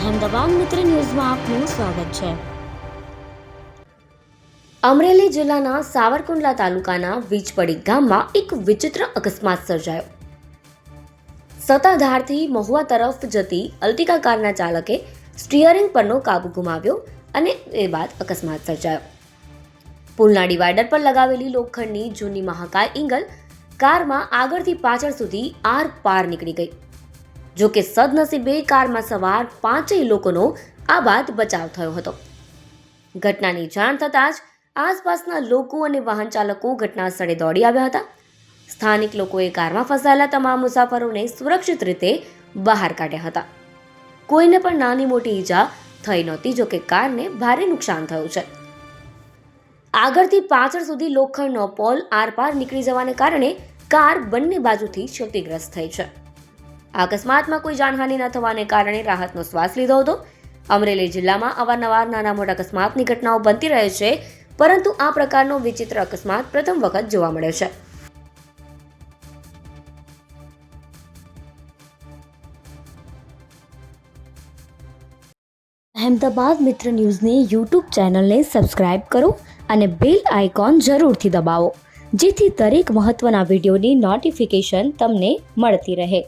અહેમદાબાદ મિત્ર ન્યૂઝમાં આપનું સ્વાગત છે. અમરેલી જિલ્લાના સાવરકુંડલા તાલુકાના વીજપડી ગામમાં એક વિચિત્ર અકસ્માત સર્જાયો. સત્તાધારથી મહુવા તરફ જતી અલ્ટિકા કારના ચાલકે સ્ટીયરિંગ પરનો કાબુ ગુમાવ્યો અને એ બાદ અકસ્માત સર્જાયો. પુલના ડિવાઈડર પર લગાવેલી લોખંડની જૂની મહાકાય ઇંગલ કારમાં આગળથી પાછળ સુધી આર પાર નીકળી ગઈ. જો કે સદનસીબે કારમાં સવાર પાંચેય લોકોનો આ બાદ બચાવ થયો હતો. ઘટનાની જાણ થતાં જ આસપાસના લોકો અને વાહન ચાલકો ઘટના સ્થળે દોડી આવ્યા હતા. સ્થાનિક લોકોએ કારમાં ફસાયેલા તમામ મુસાફરોને સુરક્ષિત રીતે બહાર કાઢ્યા હતા. કોઈને પણ નાની મોટી ઈજા થઈ નહોતી જોકે કારને ભારે નુકસાન થયું છે. આગળથી પાછળ સુધી લોખંડનો પોલ આરપાર નીકળી જવાને કારણે કાર બંને બાજુથી ક્ષતિગ્રસ્ત થઈ છે. અકસ્માતમાં કોઈ જાનહાનિ ન થવાને કારણે રાહતનો શ્વાસ લીધો હતો. અમરેલી જિલ્લામાં અવારનવાર નાના મોટા અકસ્માતની ઘટનાઓ બનતી રહે છે, પરંતુ આ પ્રકારનો વિચિત્ર અકસ્માત પ્રથમ વખત જોવા મળ્યો છે. અહેમદાબાદ મિત્ર ન્યૂઝની યુટ્યુબ ચેનલને સબસ્ક્રાઇબ કરો અને બેલ આઇકોન જરૂરથી દબાવો, જેથી દરેક મહત્ત્વના વિડીયોની નોટિફિકેશન તમને મળતી રહે.